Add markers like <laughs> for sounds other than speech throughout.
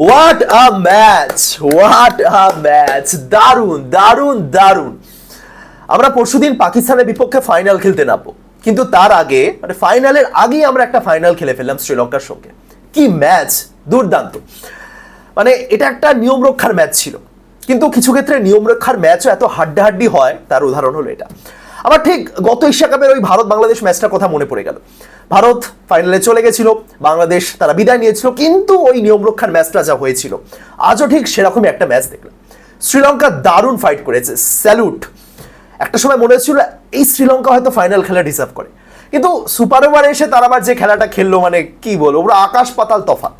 What a match what a match দারুণ দারুণ দারুণ! আমরা পরশুদিন পাকিস্তানের বিপক্ষে ফাইনাল খেলতে নামবো। কিন্তু তার আগে মানে ফাইনালের আগেই আমরা একটা ফাইনাল খেলে ফেললাম শ্রীলঙ্কার সঙ্গে। কি ম্যাচ দুর্দান্ত। মানে এটা একটা নিয়ম রক্ষার ম্যাচ ছিল। কিন্তু কিছু ক্ষেত্রে নিয়ম রক্ষার ম্যাচও এত হাড্ডাহাড্ডি হয়, তার উদাহরণ হলো এটা। আমার ঠিক গত এশিয়া কাপের ওই ভারত বাংলাদেশ ম্যাচটার কথা মনে পড়ে গেল। ভারত ফাইনালে চলে গেছিল, বাংলাদেশ তারা বিদায় নিয়েছিল, কিন্তু ওই নিয়ম রক্ষার ম্যাচটা যা হয়েছিল, আজও ঠিক সেরকমই একটা ম্যাচ দেখলাম। শ্রীলঙ্কা দারুণ ফাইট করেছে স্যালুট একটা সময় মনে হচ্ছিল, এই শ্রীলঙ্কা হয়তো ফাইনাল খেলা ডিজার্ভ করে। কিন্তু সুপার ওভারে এসে তারা আবার যে খেলাটা খেললো মানে কি বলব, ওরা আকাশ পাতাল তফাৎ।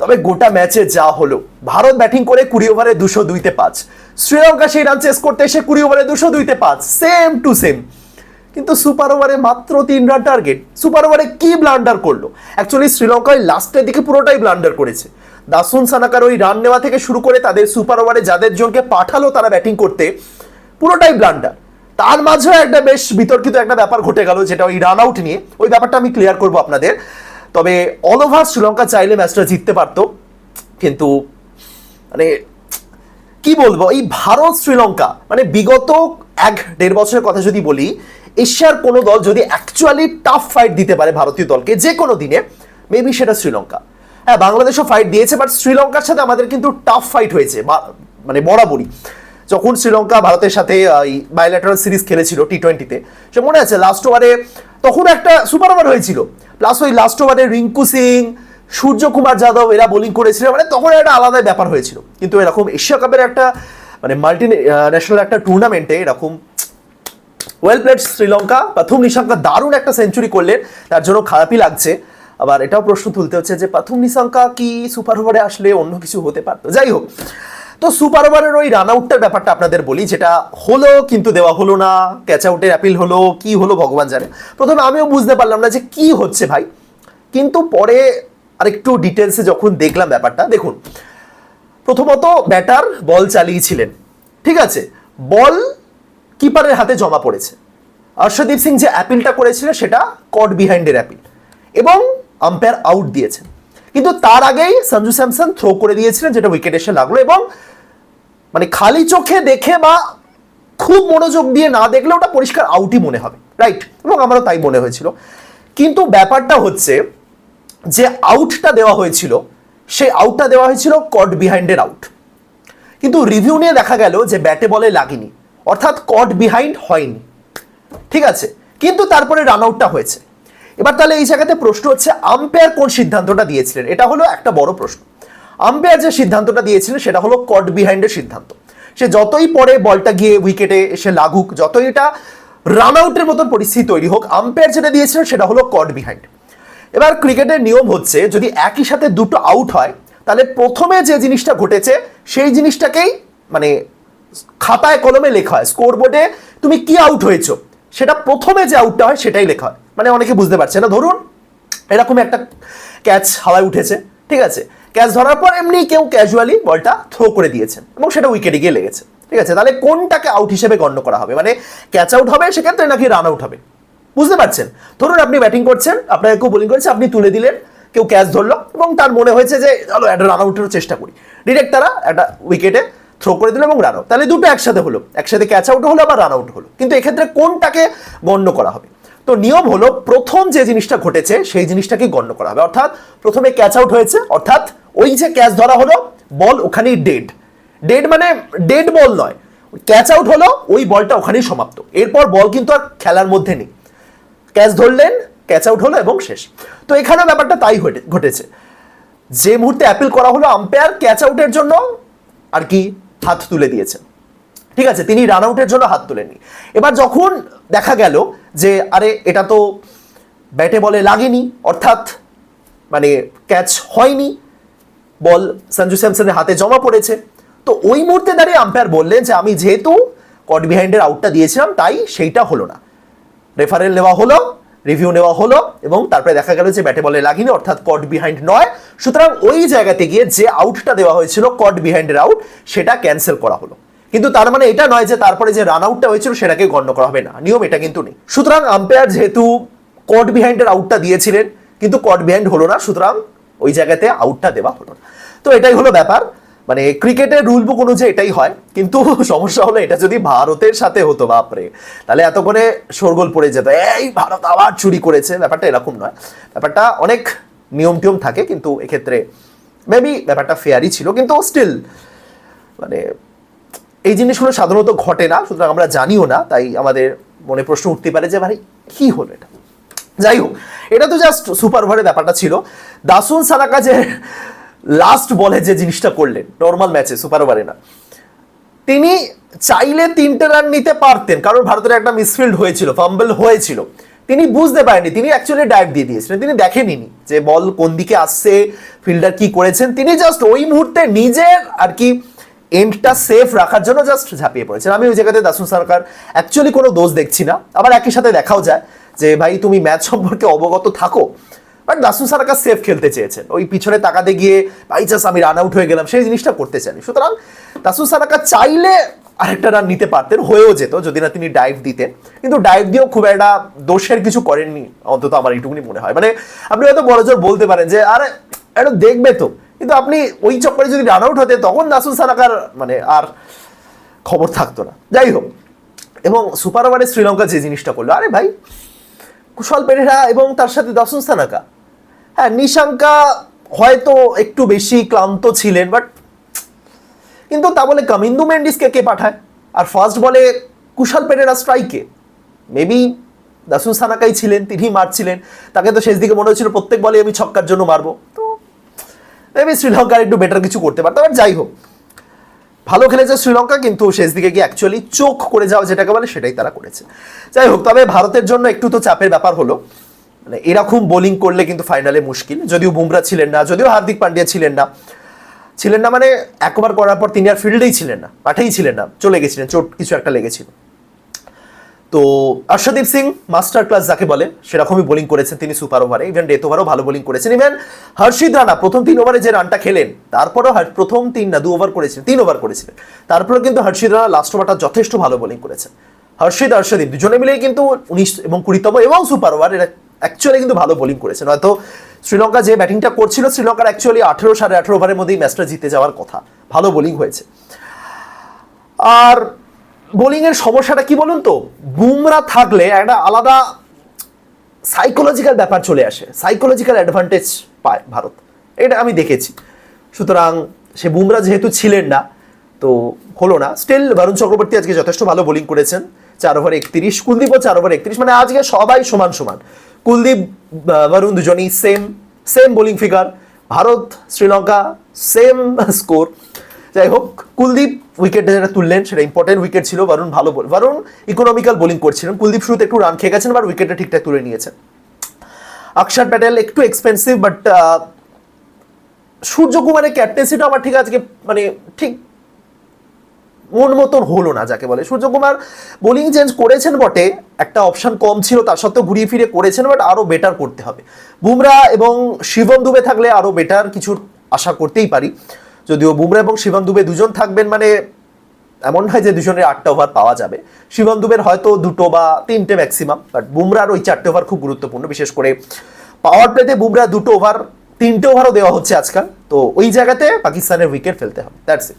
তবে গোটা ম্যাচে যা হলো, ভারত ব্যাটিং করে কুড়ি ওভারে দুশো দুইতে পাঁচ। শ্রীলঙ্কা সেই রান চেস করতে এসে কুড়ি ওভারে দুশো দুইতে পাঁচ সেম টু সেম কিন্তু সুপার ওভারে মাত্র তিন রান টার্গেট সুপার ওভারে কি ব্লান্ডার করল? অ্যাকচুয়ালি শ্রীলঙ্কায় লাস্টের দিকে পুরোটাই ব্লান্ডার করেছে। দাসুন সানাকার ওই রান নেওয়া থেকে শুরু করে তাদের সুপার ওভারে যাদের জনকে পাঠালো তারা ব্যাটিং করতে, পুরোটাই ব্লান্ডার তার মাঝেও একটা বেশ বিতর্কিত একটা ব্যাপার ঘটে গেল, যেটা ওই রান আউট নিয়ে। ওই ব্যাপারটা আমি ক্লিয়ার করব আপনাদের। তবে অল ওভার শ্রীলঙ্কা চাইলে ম্যাচটা জিততে পারতো। কিন্তু মানে কি বলব, এই ভারত শ্রীলঙ্কা মানে বিগত এক দেড় বছরের কথা যদি বলি, এশিয়ার কোনো দল যদি অ্যাকচুয়ালি টাফ ফাইট দিতে পারে ভারতীয় দলকে, যে কোনো দিনে মেবি সেটা শ্রীলঙ্কা। হ্যাঁ বাংলাদেশও ফাইট দিয়েছে বাট শ্রীলঙ্কার সাথে আমাদের কিন্তু টাফ ফাইট হয়েছে মানে বরাবরই। যখন শ্রীলঙ্কা ভারতের সাথে বাইল্যাটারাল সিরিজ খেলেছিল টি টোয়েন্টিতে সে মনে আছে লাস্ট ওভারে তখন একটা সুপার ওভার হয়েছিল। প্লাস ওই লাস্ট ওভারে রিঙ্কু সিং, সূর্যকুমার যাদব এরা বোলিং করেছিল মানে তখন একটা আলাদা ব্যাপার হয়েছিল। কিন্তু এরকম এশিয়া কাপের একটা মানে মাল্টি ন্যাশনাল একটা টুর্নামেন্টে এরকম ওয়েল প্লেড শ্রীলঙ্কা, প্রথম নিশাঙ্কা দারুণ একটা সেঞ্চুরি করলেন, তার জন্য খারাপই লাগছে। আবার এটাও প্রশ্ন তুলতে হচ্ছে যে, প্রথম নিশাঙ্কা কি সুপার ওভারে আসলে অন্য কিছু হতে পারতো? যাই হোক তো সুপার ওভারের ওই রান আউটটার ব্যাপারটা আপনাদের বলি, যেটা হলো কিন্তু দেওয়া হলো না ক্যাচ আউটের অ্যাপিল হলো, কি হলো ভগবান জানে। প্রথমে আমিও বুঝতে পারলাম না যে কি হচ্ছে ভাই। কিন্তু পরে আরেকটু ডিটেলসে যখন দেখলাম ব্যাপারটা, দেখুন, প্রথমত ব্যাটার বল চালিয়েছিলেন, ঠিক আছে? বল কিপারের হাতে জমা পড়েছে। হর্ষদীপ সিং যে অ্যাপিলটা করেছিলেন সেটা কট বিহাইন্ডের অ্যাপিল এবং আম্পায়ার আউট দিয়েছেন। কিন্তু তার আগেই সঞ্জু স্যামসন থ্রো করে দিয়েছিলেন, যেটা উইকেট এসে লাগল এবং মানে খালি চোখে দেখে বা খুব মনোযোগ দিয়ে না দেখলে ওটা পরিষ্কার আউটই মনে হবে রাইট এবং আমারও তাই মনে হয়েছিল। কিন্তু ব্যাপারটা হচ্ছে যে আউটটা দেওয়া হয়েছিল, সেই আউটটা দেওয়া হয়েছিল কট বিহাইন্ডের আউট কিন্তু রিভিউ নিয়ে দেখা গেল যে ব্যাটে বলে লাগেনি, অর্থাৎ কট বিহাইন্ড হয়নি, ঠিক আছে? কিন্তু তারপরে রান আউটটা হয়েছে। এবার তাহলে এই জায়গাতে প্রশ্ন হচ্ছে, আম্পায়ার কোন সিদ্ধান্তটা দিয়েছিলেন? এটা হলো একটা বড় প্রশ্ন। আম্পায়ার যে সিদ্ধান্তটা দিয়েছিলেন, সেটা হলো কট বিহাইন্ডের সিদ্ধান্ত। সে যতই পরে বলটা গিয়ে উইকেটে এসে লাগুক, যতই এটা রান আউটের মতন পরিস্থিতি তৈরি হোক, আম্পায়ার যেটা দিয়েছিলেন, সেটা হলো কট বিহাইন্ড এবার ক্রিকেটের নিয়ম হচ্ছে, যদি একই সাথে দুটো আউট হয়, তাহলে প্রথমে যে জিনিসটা ঘটেছে, সেই জিনিসটাকেই মানে খাতায় কলমে লেখা হয়। স্কোর বোর্ডে তুমি কি আউট হয়েছো? সেটা প্রথমে যে আউটটা হয়, সেটাই লেখা হয়। মানে অনেকে বুঝতে পারছে না। ধরুন, এরকম একটা ক্যাচ হাওয়ায় উঠেছে, ঠিক আছে? ক্যাচ ধরার পর এমনি কেউ ক্যাজুয়ালি বলটা থ্রো করে দিয়েছেন এবং সেটা উইকেটে গিয়ে লেগেছে, ঠিক আছে? তাহলে কোনটাকে আউট হিসেবে গণ্য করা হবে? মানে ক্যাচ আউট হবে, সেক্ষেত্রে নাকি রান আউট হবে? বুঝতে পারছেন? ধরুন, আপনি ব্যাটিং করছেন, আপনাকে কেউ বোলিং করেছে, আপনি তুলে দিলেন, কেউ ক্যাচ ধরলো এবং তার মনে হয়েছে যে, চলো, একটা রান আউটের চেষ্টা করি। ডিরেক্ট তারা একটা উইকেটে থ্রো করে দিল এবং রান আউট তাহলে দুটো একসাথে হলো। একসাথে ক্যাচ আউট হলো, আবার রান আউট হলো। কিন্তু এক্ষেত্রে কোনটাকে গণ্য করা হবে? তো নিয়ম হলো প্রথম যে জিনিসটা ঘটেছে, সেই জিনিসটাকে গণ্য করা হবে। অর্থাৎ প্রথমে ক্যাচ আউট হয়েছে, অর্থাৎ ওই যে ক্যাচ ধরা হলো, বল ওখানেই ডেড ডেড মানে ডেড বল নয়। ক্যাচ আউট হলো, ওই বলটা ওখানেই সমাপ্ত। এরপর বল কিন্তু আর খেলার মধ্যে নেই। ক্যাচ ধরলেন ক্যাচ আউট হলো এবং শেষ। তো এখানে ব্যাপারটা তাই ঘটে- ঘটেছে। যে মুহূর্তে অ্যাপিল করা হলো আম্পায়ার ক্যাচ আউটের জন্য, আর কি হাত তুলে দিয়েছেন ঠিক আছে, তিনি রান আউটের জন্য হাত তুলেননি। এবার যখন দেখা গেল যে, আরে, এটা তো ব্যাটে বলে লাগেনি, অর্থাৎ মানে ক্যাচ হয়নি, বল সঞ্জু স্যামসনের হাতে জমা পড়েছে, তো ওই মুহূর্তে দাঁড়িয়ে আম্পায়ার বললেন যে, আমি যেহেতু কট বিহাইন্ডের আউটটা দিয়েছিলাম, তাই সেইটা হলো না। রেফারেল নেওয়া হলো রিভিউ নেওয়া হলো এবং তারপরে দেখা গেল যে, ব্যাটে বলে লাগেনি, অর্থাৎ কট বিহাইন্ড নয়। সুতরাং ওই জায়গাতে গিয়ে যে আউটটা দেওয়া হয়েছিল কট বিহাইন্ডের আউট সেটা ক্যান্সেল করা হলো। কিন্তু তার মানে এটা নয় যে তারপরে যে রান আউটটা হয়েছিল সেটাকে গণ্য করা হবে না। নিয়ম এটা কিন্তু নেই। সুতরাং আম্পায়ার যেহেতু কট বিহাইন্ডের আউটটা দিয়েছিলেন, কিন্তু কট বিহাইন্ড হলো না, সুতরাং ওই জায়গাতে আউটটা দেওয়া হলো না। তো এটাই হলো ব্যাপার। মানে ক্রিকেটের রুল বুক অনুযায়ী এটাই হয়, কিন্তু <laughs> সমস্যা হলো এটা যদি ভারতের সাথে হতো, বাপরে। তাহলে এত করে শোরগোল পড়ে যেত। এই ভারত আবার চুরি করেছে। ব্যাপারটা এরকম নয়। ব্যাপারটা অনেক নিয়ম টিয়ম থাকে, কিন্তু এক্ষেত্রে মেবি ব্যাপারটা ফেয়ারই ছিল, কিন্তু স্টিল মানে এই জিনিসগুলো সাধারণত ঘটে না, সুতরাং আমরা জানিও না, তাই আমাদের মনে প্রশ্ন উঠতে পারে যে ভাই কি হলো এটা? যাই হোক, এটা তো জাস্ট সুপার ওভারের ব্যাপারটা ছিল। দাসুন যে লাস্ট বলে যে জিনিসটা করলেন নর্মাল ম্যাচে সুপার ওভারে না। তিনি চাইলে তিনটে রান নিতে পারতেন, কারণ ভারতের একটা মিসফিল্ড হয়েছিল ফাম্বল হয়েছিল। তিনি বুঝতে পারেনি তিনি অ্যাকচুয়ালি ডাইভ দিয়ে দিয়েছিলেন, তিনি দেখেনি যে বল কোন দিকে আসছে ফিল্ডার কি করেছেন। তিনি জাস্ট ওই মুহূর্তে নিজের আর কি এন্ডটা সেফ রাখার জন্য জাস্ট ঝাঁপিয়ে পড়েছেন। আমি ওই জায়গাতে দাসুন সরকার অ্যাকচুয়ালি কোনো দোষ দেখছি না। আবার একই সাথে দেখাও যায় যে, ভাই, তুমি ম্যাচ সম্পর্কে অবগত থাকো। বাট দাসুন সারাকা সেফ খেলতে চেয়েছেন। ওই পিছনে তাকাতে গিয়ে বাই চান্স আমি রান আউট হয়ে গেলাম। সেই জিনিসটা করতে চাইনি সুতরাং দাসুন সারাকা চাইলে আরেকটা রান নিতে পারতেন, হয়েও যেত, যদি না তিনি ডাইভ দিতেন। কিন্তু ডাইভ দিয়েও খুব একটা দোষের কিছু করেননি, অন্তত আমার এইটুকুনি মনে হয়। মানে আপনি হয়তো বড় জোর বলতে পারেন যে, আরে এটা দেখবে তো। কিন্তু আপনি ওই চক্করে যদি রান আউট হতে, তখন দাসুন সারাকার মানে আর খবর থাকতো না। যাই হোক, এবং সুপার ওভারে শ্রীলঙ্কা যে জিনিসটা করল, আরে ভাই, কুশল পেরেরা এবং তার সাথে দর্শন সানাকা। হ্যাঁ নিশাঙ্কা হয়তো একটু বেশি ক্লান্ত ছিলেন বাট কিন্তু তা বলে কামিন্দু মেন্ডিসকে কে পাঠায়? আর ফার্স্ট বলে কুশল পেরেরা স্ট্রাইকে মেবি দাসুন সানাকাই ছিলেন তিনি মারছিলেন। তাকে তো শেষ দিকে মনে হচ্ছিল প্রত্যেক বলে আমি ছক্কার জন্য মারবো। তো মেবি শ্রীলঙ্কার একটু বেটার কিছু করতে পারতো বাট যাই হোক। ভালো খেলেছে শ্রীলঙ্কা কিন্তু শেষ দিকে গিয়ে অ্যাকচুয়ালি চোখ করে যাওয়া যেটাকে বলে সেটাই তারা করেছে। যাই হোক, তবে ভারতের জন্য একটু তো চাপের ব্যাপার হলো। মানে এরকম বোলিং করলে কিন্তু ফাইনালে মুশকিল। যদিও বুমরা ছিলেন না, যদিও হার্দিক পান্ডিয়া ছিলেন না। ছিলেন না মানে একবার করার পর তিনি আর ফিল্ডেই ছিলেন না, মাঠেই ছিলেন না, চলে গেছিলেন, চোট কিছু একটা লেগেছিল। তো অর্ষদীপ সিং মাস্টার ক্লাস যাকে বলে, সেরকমই বোলিং করেছেন তিনি সুপার ওভারে ইভেন ডেথ ওভারও ভালো বোলিং করেছেন। ইভেন হর্ষিদ রানা, প্রথম তিন ওভারে যে রানটা খেলেন, তারপরেও প্রথম তিন না, দু ওভার করেছিলেন, তিন ওভার করেছিলেন। তারপরেও কিন্তু হর্ষিদ রানা লাস্ট ওভারটা যথেষ্ট ভালো বোলিং করেছেন। হর্ষিদ হর্ষদীপ দুজনে মিলেই কিন্তু উনিশ এবং কুড়িতম এবং সুপার ওভার এরা অ্যাকচুয়ালি কিন্তু ভালো বোলিং করেছেন। হয়তো শ্রীলঙ্কা যে ব্যাটিংটা করছিল, শ্রীলঙ্কার অ্যাকচুয়ালি আঠেরো সাড়ে আঠেরো ওভারের মধ্যেই ম্যাচটা জিতে যাওয়ার কথা। ভালো বোলিং হয়েছে। আর বোলিং এর সমস্যাটা কি বলুন তো? বুমরা থাকলে একটা আলাদা সাইকোলজিক্যাল ব্যাপার চলে আসে সাইকোলজিক্যাল অ্যাডভান্টেজ পায় ভারত। এটা আমি দেখেছি। সুতরাং সে বুমরা যেহেতু ছিলেন না, তো হলো না। স্টিল বরুণ চক্রবর্তী আজকে যথেষ্ট ভালো বোলিং করেছেন। চার ওভার একত্রিশ কুলদীপও চার ওভার একত্রিশ মানে আজকে সবাই সমান সমান। কুলদীপ বরুণ দুজনেই same same bowling figure Bharat, Sri Lanka same score যাই হোক, কুলদীপ উইকেট যেটা তুললেন, সেটা ইম্পর্টেন্ট উইকেট ছিল। বরুণ ভালো বরুণ ইকোনমিক্যাল বোলিং করছিলেন। কুলদীপ শুরুতে একটু রান খেয়ে গেছেন বাট উইকেটটা ঠিকঠাক তুলে নিয়েছেন। অক্ষর প্যাটেল একটু এক্সপেন্সিভ বাট সূর্যকুমারের ক্যাপ্টেন্সিটা আমার ঠিক আজকে মানে ঠিক মন মতন হলো না, যাকে বলে। সূর্যকুমার বোলিং চেঞ্জ করেছেন বটে, একটা অপশন কম ছিল, তার সত্ত্বেও ঘুরিয়ে ফিরে করেছেন বাট আরও বেটার করতে হবে। বুমরা এবং শিবম দুবে থাকলে আরও বেটার কিছু আশা করতেই পারি। যদিও বুমরা এবং শিবম দুবে দুজন থাকবেন মানে এমন নয় যে দুজনের আটটা ওভার পাওয়া যাবে। শিবম দুবের হয়তো দুটো বা তিনটে ম্যাক্সিমাম বাট বুমরার ওই চারটে ওভার খুব গুরুত্বপূর্ণ, বিশেষ করে পাওয়ার প্লেতে বুমরা দুটো ওভার, তিনটে ওভারও দেওয়া হচ্ছে আজকাল। তো ওই জায়গাতে পাকিস্তানের উইকেট ফেলতে হবে দ্যাটস ইট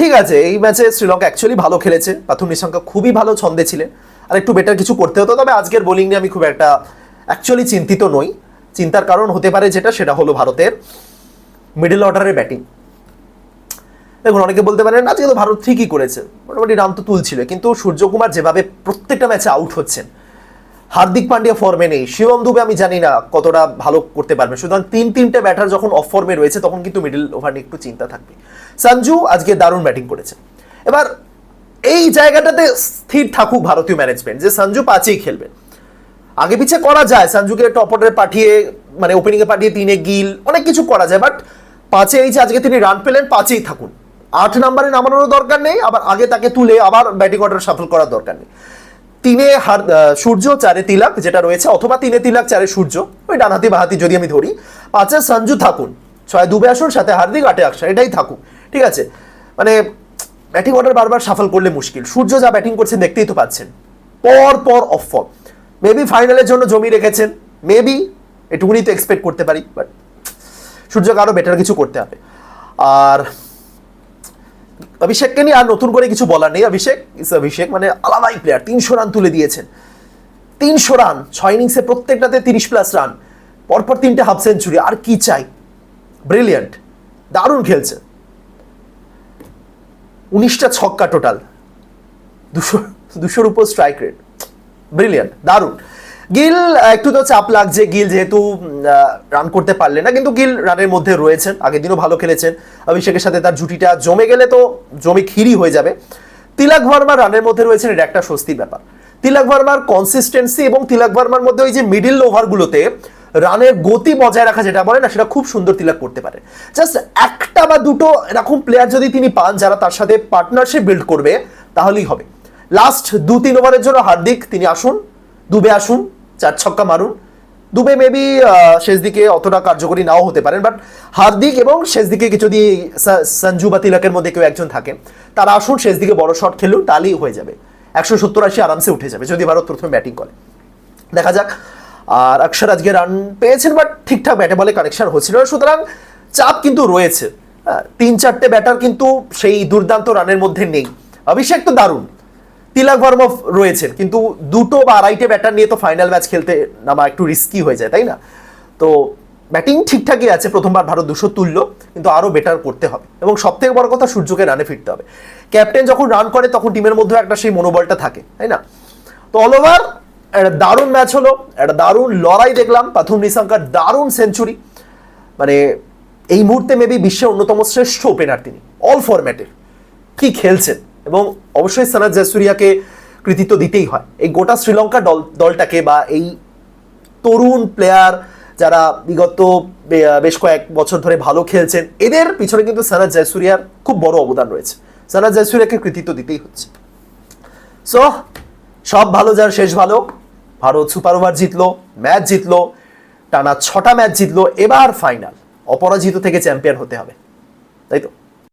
ঠিক আছে, এই ম্যাচে শ্রীলঙ্কা অ্যাকচুয়ালি ভালো খেলেছে। পাথুর নিশাঙ্কা খুবই ভালো ছন্দে ছিলেন। আর একটু বেটার কিছু করতে হতো, তবে আজকের বোলিং নিয়ে আমি খুব একটা অ্যাকচুয়ালি চিন্তিত নই। চিন্তার কারণ হতে পারে যেটা, সেটা হলো ভারতের মিডল অর্ডারের ব্যাটিং দেখুন, অনেকে বলতে পারেন, আজকে তো ভারত ঠিকই করেছে। মোটামুটি রান তো তুলছিল, কিন্তু সূর্যকুমার যেভাবে প্রত্যেকটা ম্যাচে আউট হচ্ছেন, হার্দিক পান্ডিয়া ফর্মে নেই, শিবম দুবে আমি জানি না কতটা ভালো করতে পারবে। সুতরাং তিন, তিনটে ব্যাটার যখন অফ ফর্মে রয়েছে, তখন কিন্তু মিডল ওভার নিয়ে একটু চিন্তা থাকবে। সঞ্জু আজকে দারুণ ব্যাটিং করেছে। এবার, এই জায়গাটাতে স্থির থাকুক ভারতীয় ম্যানেজমেন্ট যে সঞ্জু পাঁচেই খেলবে। আগে পিছে করা যায়, সঞ্জুকে টপ অর্ডারে পাঠিয়ে মানে ওপেনিংয়ে পাঠিয়ে তিনে গিল, অনেক কিছু করা যায় বাট পাঁচে এই যে আজকে তিনি রান পেলেন, পাঁচেই থাকুন। আট নম্বরে নামানোর দরকার নেই, আবার আগে তাকে তুলে আবার ব্যাটিং অর্ডার সাফল করার দরকার নেই। তিনে হার সূর্য, চারে তিলাক যেটা রয়েছে, অথবা তিনে তিলাক, চারে সূর্য, ওই ডানহাতি বাহাতি যদি আমি ধরি। পাঁচে সঞ্জু থাকুন, ছয় দুবে আসুন, সাথে হার্দিক, আটে আকশা এটাই থাকুক, ঠিক আছে? মানে ব্যাটিং অর্ডার বারবার সাফল করলে মুশকিল। সূর্য যা ব্যাটিং করছেন দেখতেই তো পাচ্ছেন। পর পর অফ ফর্ম মেবি ফাইনালের জন্য জমি রেখেছেন। মেবি এটুকুনি তো এক্সপেক্ট করতে পারি বাট সূর্যকে আরও বেটার কিছু করতে হবে। আর অভিষেককে নিয়ে আর নতুন করে কিছু বলার নেই। অভিষেক ইস অভিষেক মানে আলাদাই প্লেয়ার তিনশো রান তুলে দিয়েছেন। তিনশো রান ছয় ইনিংসে প্রত্যেকটাতে তিরিশ প্লাস রান পরপর তিনটে হাফ সেঞ্চুরি আর কি চাই? ব্রিলিয়ান্ট দারুণ খেলছে। উনিশটা ছক্কা টোটাল দুশো, দুশোর উপর স্ট্রাইক রেট ব্রিলিয়ান্ট দারুণ। গিল একটু তো চাপ লাগছে। গিল যেহেতু রান করতে পারলেন না, কিন্তু গিল রানের মধ্যে রয়েছেন। আগের দিনও ভালো খেলেছেন। অভিষেকের সাথে তার জুটিটা জমে গেলে তো জমে খিরি হয়ে যাবে। তিলক ভার্মা রানের মধ্যে রয়েছেন, এটা একটা স্বস্তির ব্যাপার। তিলক ভার্মার কনসিস্টেন্সি এবং তিলক ভার্মার মধ্যে ওই যে মিডিল ওভারগুলোতে রানের গতি বজায় রাখা যেটা বলে না, সেটা খুব সুন্দর তিলক করতে পারে। জাস্ট একটা বা দুটো এরকম প্লেয়ার যদি তিনি পান, যারা তার সাথে পার্টনারশিপ বিল্ড করবে, তাহলেই হবে। লাস্ট দু তিন ওভারের জন্য হার্দিক, তিনি আসুন, দুবে আসুন। চার ছক্কা মারুন। দুবে মেবি শেষ দিকে অতটা কার্যকরী নাও হতে পারেন বাট হার্দিক এবং শেষ দিকে কিছু যদি সঞ্জু বা তিলকের মধ্যে কেউ একজন থাকে, তারা আসুন, শেষ দিকে বড় শট খেলুন, তাহলেই হয়ে যাবে। একশো সত্তর আশি আরামসে উঠে যাবে, যদি ভারত প্রথমে ব্যাটিং করে। দেখা যাক, আর অক্ষর আজকে রান পেয়েছেন বাট ঠিকঠাক ব্যাটে বলে কানেকশন হচ্ছিল সুতরাং চাপ কিন্তু রয়েছে। তিন চারটে ব্যাটার কিন্তু সেই দুর্দান্ত রানের মধ্যে নেই। অভিষেক তো দারুণ। তিলক ভার্মা রয়েছেন, কিন্তু দুটো বা আড়াইটে ব্যাটার নিয়ে তো ফাইনাল ম্যাচ খেলতে নামা একটু রিস্কি হয়ে যায়, তাই না? তো ব্যাটিং ঠিকঠাকই আছে, প্রথমবার ভারত দুশো তুললো, কিন্তু আরও বেটার করতে হবে। এবং সব থেকে বড় কথা, সূর্যকে রানে ফিরতে হবে। ক্যাপ্টেন যখন রান করে, তখন টিমের মধ্যে একটা সেই মনোবলটা থাকে, তাই না? তো অল ওভার একটা দারুণ ম্যাচ হলো, একটা দারুণ লড়াই দেখলাম প্রথম নিশাঙ্কার দারুণ সেঞ্চুরি মানে এই মুহূর্তে মেবি বিশ্বের অন্যতম শ্রেষ্ঠ ওপেনার তিনি অল ফরম্যাটের কি খেলছেন? এবং অবশ্যই সানাদ জয়সুরিয়াকে কৃতিত্ব দিতেই হয়। এই গোটা শ্রীলঙ্কা দল, দলটাকে বা এই তরুণ প্লেয়ার যারা বিগত বেশ কয়েক বছর ধরে ভালো খেলছেন, এদের পিছনে কিন্তু সানাদ জয়সুরিয়ার খুব বড় অবদান রয়েছে। সানাদ জয়সুরিয়াকে কৃতিত্ব দিতেই হচ্ছে। সো সব ভালো যার, শেষ ভালো। ভারত সুপার ওভার জিতলো, ম্যাচ জিতলো, টানা ছটা ম্যাচ জিতলো, এবার ফাইনাল অপরাজিত থেকে চ্যাম্পিয়ন হতে হবে। তাই তো?